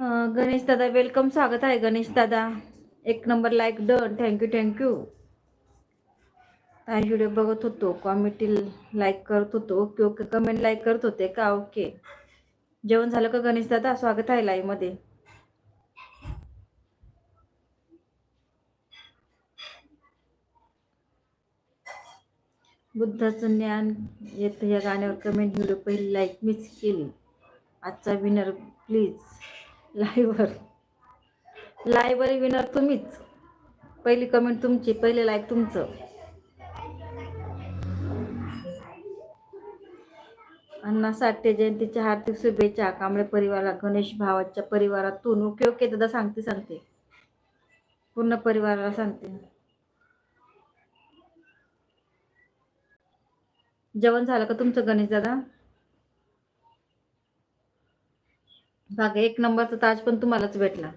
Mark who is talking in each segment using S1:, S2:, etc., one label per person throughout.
S1: गणेश दादा वेलकम स्वागत आहे गणेश दादा. एक number like done thank you thank you काही व्हिडिओ बघत होतो कॉमेंटी लाईक करत होतो. ओके ओके कमेंट लाईक करत होते का? ओके जेवण झालं का गणेश दादा? स्वागत आहे लाईव्ह बुद्धाचं ज्ञान येतं या गाण्यावर. कमेंट व्हिडिओ पहिली लाईक मीच केली. आजचा विनर प्लीज लाईव्हवर. लाईव्हवर विनर तुम्हीच. पहिली कमेंट तुमची पहिले लाईक तुमचं. अण्णा साठे जयंतीच्या हार्दिक शुभेच्छा. कांबळे परिवाराला गणेश भावाच्या परिवारातून. ओके ओके दादा सांगते सांगते. पूर्ण परिवाराला सांगते. जेवण झालं का तुमचं गणेश दादा? बघा एक नंबरचा ताज पण तुम्हालाच भेटला.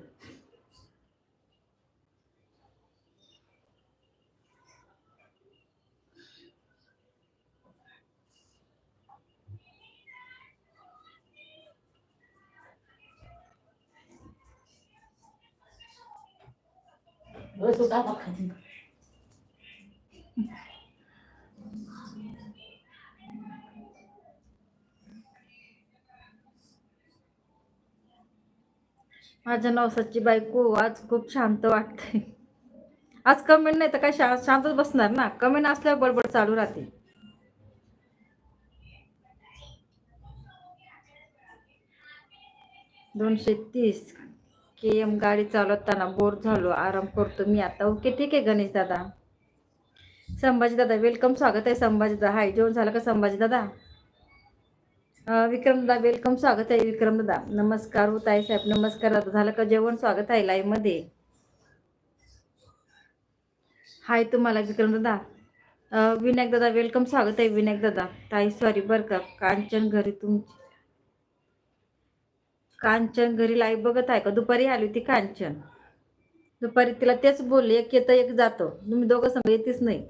S1: माझ्या नवसाची बायको आज खूप शांत वाटते. आज कमेंट नाही तर काय शा शांतच बसणार ना. कमेंट असल्यावर बडबड चालू राहते. दोनशे तीस के एम गाडी चालवताना बोर झालो. आराम करतो मी आता. ओके ठीक आहे गणेश दादा. संभाजी दादा वेलकम स्वागत आहे संभाजी दादा. हाय जेवण झालं का संभाजी दादा? विक्रमदा वेलकम स्वागत आहे विक्रमदा नमस्कार. होत आहे साहेब नमस्कार. दादा झालं का जेवण? स्वागत आहे लाईव्हमध्ये. हाय तुम्हाला विक्रमदादा विनायक दादा वेलकम स्वागत आहे विनायक दादा. ताई सॉरी बरं का. कांचन घरी तुमची कांचन घरी लाईव्ह बघत आहे का? दुपारी आली होती कांचन. दुपारी तिला तेच बोलले एक येतं एक जातो. तुम्ही दोघं संग येतेच नाही.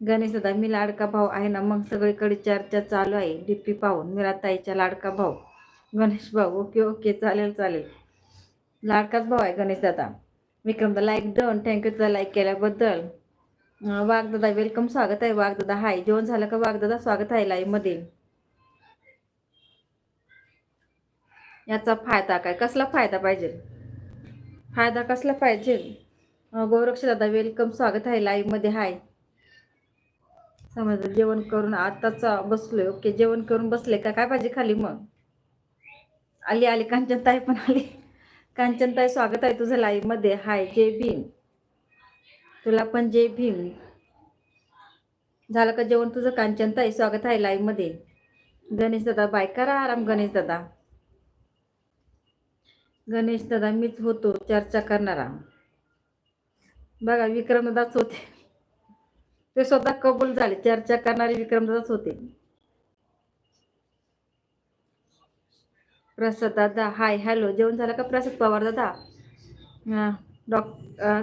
S1: गणेश दादा मी लाडका भाऊ आहे ना मग सगळीकडे चर्चा चालू आहे. डीपी पाहून मिराताईच्या लाडका भाऊ. गणेश भाऊ ओके ओके चालेल चालेल. लाडकाच भाऊ आहे गणेश दादा Vikram like done thank you दादा लाईक केल्याबद्दल. वाघदादा वेलकम स्वागत आहे. वाघदादा हाय जेवण झालं का वाघदादा? स्वागत आहे लाईव्ह याचा फायदा काय? कसला फायदा पाहिजे? फायदा कसला पाहिजे? गोरक्षदादा वेलकम स्वागत आहे लाईव्ह हाय समजलं. जेवण करून आताच बसलोय. ओके जेवण करून बसले का? काय पाहिजे खाली मग? आली आली. कांचनताई पण आली. कांचनताई स्वागत आहे तुझं लाईव्हमध्ये हाय जय भीम. तुला पण जय भीम. झालं का जेवण तुझं? कांचनताई स्वागत आहे लाईव्हमध्ये गणेश दादा बाय. करा आराम गणेश दादा. गणेश दादा मीच होतो चर्चा करणारा. बघा विक्रमदादाच होते. ते स्वतः कबूल झाले. चर्चा करणारे विक्रमदादाच होते. प्रसाद दादा हाय हॅलो जेवण झालं का प्रसाद पवार दादा? हा, डॉक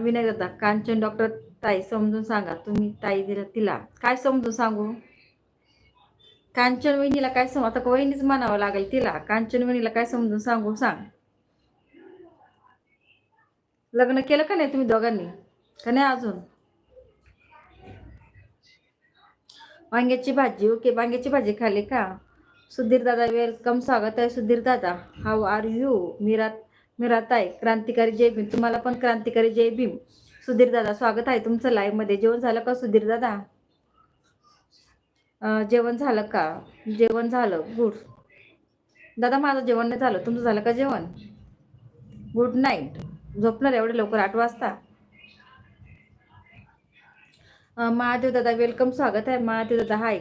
S1: विनय दादा कांचन डॉक्टर ताई समजून सांगा. तुम्ही ताई दिला तिला. काय समजून सांगू? कांचन वहिनीला काय सम आता वहिनीच म्हणावं लागेल तिला. कांचन वहिनीला काय समजून सांगू? सांग. लग्न केलं का नाही तुम्ही दोघांनी? का नाही अजून? वांग्याची भाजी ओके वांग्याची भाजी खाली का? सुधीर दादा वेलकम स्वागत आहे सुधीर दादा. हाऊ आर यू मिरात मिरात आहे क्रांतिकारी जय भीम. तुम्हाला पण क्रांतिकारी जय भीम. सुधीर दादा स्वागत आहे तुमचं लाईव्हमध्ये जेवण झालं का सुधीर दादा? जेवण झालं का? जेवण झालं. गुड दादा माझं जेवण नाही झालं. तुमचं झालं का जेवण? गुड नाईट झोपणार एवढे लवकर आठ वाजता? महादेव दादा वेलकम स्वागत आहे. महादेव दादा हाय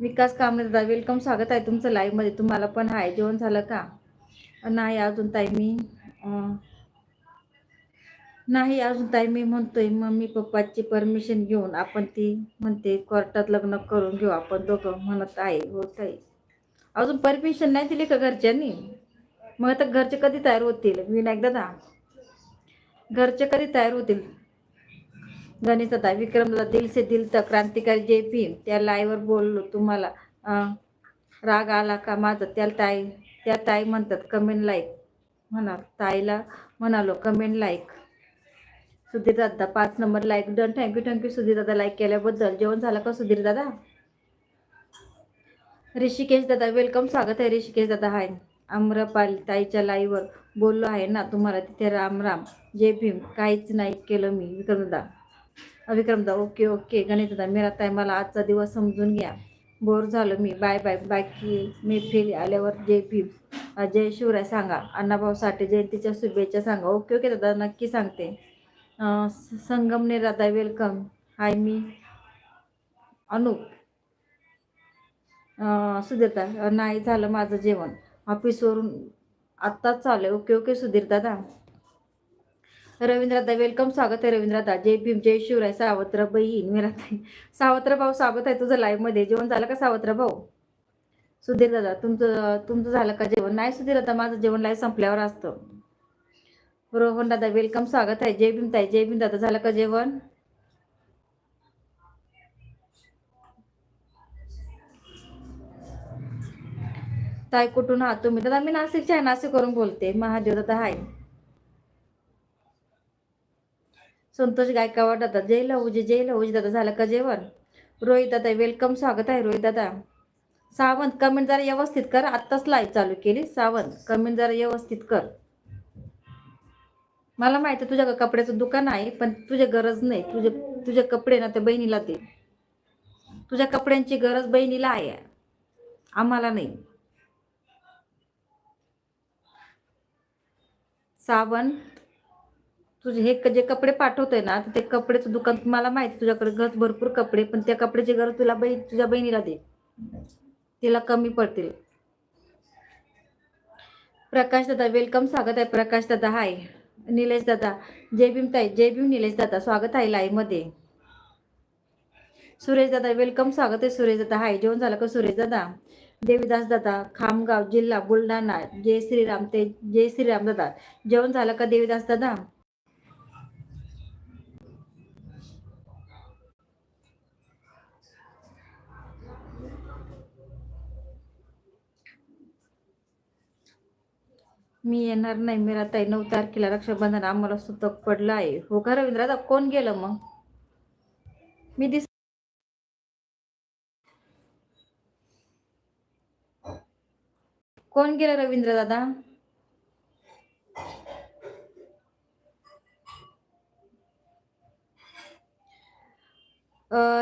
S1: विकास कामरे दादा वेलकम स्वागत आहे तुमचं लाईव्हमध्ये तुम्हाला पण हाय जेवण झालं का? नाही अजून ताई मी. नाही अजून ताई मी म्हणतोय मम्मी पप्पाची परमिशन घेऊन आपण ती म्हणते कोर्टात लग्न करून घेऊ. आपण दोघं म्हणत आहे होत आहे अजून परमिशन नाही दिली का घरच्यांनी? मग आता घरचे कधी तयार होतील? विनायक दादा? घरचे कधी तयार होतील? गणेश दादा विक्रम दादा दिल से दिल तक क्रांतिकारी जे भीम. त्या लाईवर बोललो तुम्हाला. राग आला का माझा? त्याला ताई त्या ताई म्हणतात कमेंट लाईक. म्हणा ताईला म्हणालो कमेंट लाईक. सुधीर दादा पाच number like. Done thank you thank you Sudhir दादा लाईक केल्याबद्दल. जेवण झालं का सुधीर दादा ऋषिकेश दादा वेलकम. स्वागत आहे ऋषिकेश दादा. हाय. आम्रपाल ताईच्या लाईवर बोललो आहे ना तुम्हाला तिथे राम राम. जय भीम. काहीच नाही केलं मी. विक्रम दादा ओके ओके. गणेश दादा मेरा ताई मला आजचा दिवस समजून घ्या. बोर झालो मी. Bye bye. बाकी मी फिर आल्यावर जय भीम. जय शिवराय सांगा. अण्णाभाऊ साठे जयंतीच्या शुभेच्छा सांगा. ओके ओके दादा. नक्की सांगते. संगमने दादा वेलकम. हाय मी अनुप. सुधीरता नाही झालं माझं जेवण. ऑफिसवरून आत्ताच चालू आहे ओके ओके सुधीर दादा. रवींद्र दादा वेलकम स्वागत आहे रवींद्र दादा जय भीम जय शिवराय सावत्र बहीण मी राहते. सावत्र भाऊ स्वागत आहे तुझं live मध्ये. जेवण झालं का सावत्र भाऊ सुधीर दादा तुमचं तुमचं झालं का जेवण? नाही सुधीर दादा माझं जेवण लाईव्ह संपल्यावर असतं. रोहन दादा वेलकम स्वागत आहे. जय भीम ताई जय भीम दादा झालं का जेवण? ताई कुठून आहात तुम्ही? दादा मी नाशिकच्या आहे नाशिकवरून बोलते. महादेव दादा हाय संतोष गायकवाड दादा जय लहूजी जय लहूजी दादा झालं का जेवण? रोहित दादा वेलकम स्वागत आहे रोहित दादा. सावंत कमेंट जरा व्यवस्थित कर आत्ताच लाईव्ह चालू केली. सावंत कमेंट जरा व्यवस्थित कर. मला माहिती आहे तुझ्या कपड्याचं दुकान आहे पण तुझी गरज नाही. तुझे तुझे कपडे ना ते बहिणीला ते तुझ्या कपड्यांची गरज बहिणीला आहे. आम्हाला नाही. सावंत तुझे हे क- जे कपडे पाठवतोय ना ते कपड्याचं दुकान मला माहिती तुझ्याकडे गरज भरपूर कपडे पण त्या कपड्याची गरज तुला बहीण तुझ्या बहिणीला दे. तिला कमी पडतील. प्रकाश दादा वेलकम स्वागत आहे प्रकाश दादा. हाय निलेश दादा. जय भीम ताई. जय भीम निलेश दादा. स्वागत आहे लाईव्हमध्ये. सुरेश दादा वेलकम स्वागत आहे सुरेश दादा. हाय जेवण झालं का सुरेश दादा? देवीदास दादा खामगाव जिल्हा बुलढाणा. जय श्रीराम ते जय श्रीराम दादा. जेवण झालं का देवीदास दादा? मी येणार नाही. मी आता नऊ तारखेला. रक्षाबंधन आम्हाला सुतक पडलं आहे. हो का रवींद्र दादा? कोण गेलं मग? मी दिस कोण गेलं रवींद्र दादा?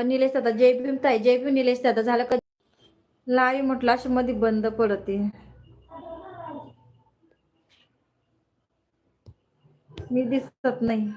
S1: निलेश दादा जय भीम ताई. जय भीम निलेश दादा झालं का लाईव्ह म्हटलं अशी मध्ये बंद पडते. मी दिसत नाही.